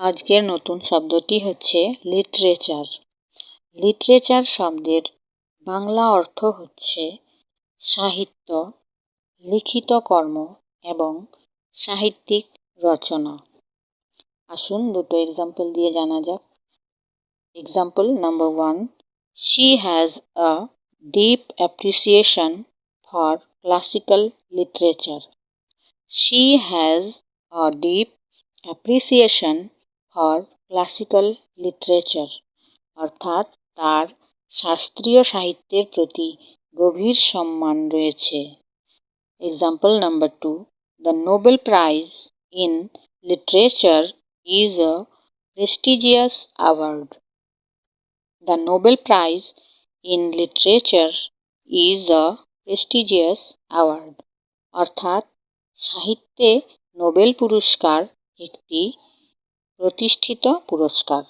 আজকের নতুন শব্দটি হচ্ছে লিটারেচার। লিটারেচার শব্দের বাংলা অর্থ হচ্ছে সাহিত্য, লিখিত কর্ম এবং সাহিত্যিক রচনা। আসুন দুটো এক্সাম্পল দিয়ে জানা যাক। Example number one she has a deep appreciation for classical literature she has a deep appreciation for classical literature অর্থাৎ তার শাস্ত্রীয় সাহিত্যের প্রতি গভীর সম্মান রয়েছে। Example number two the Nobel prize in literature is a prestigious award the Nobel prize in literature is a prestigious award অর্থাৎ সাহিত্যে নোবেল পুরস্কার একটি প্রতিষ্ঠিত পুরস্কার।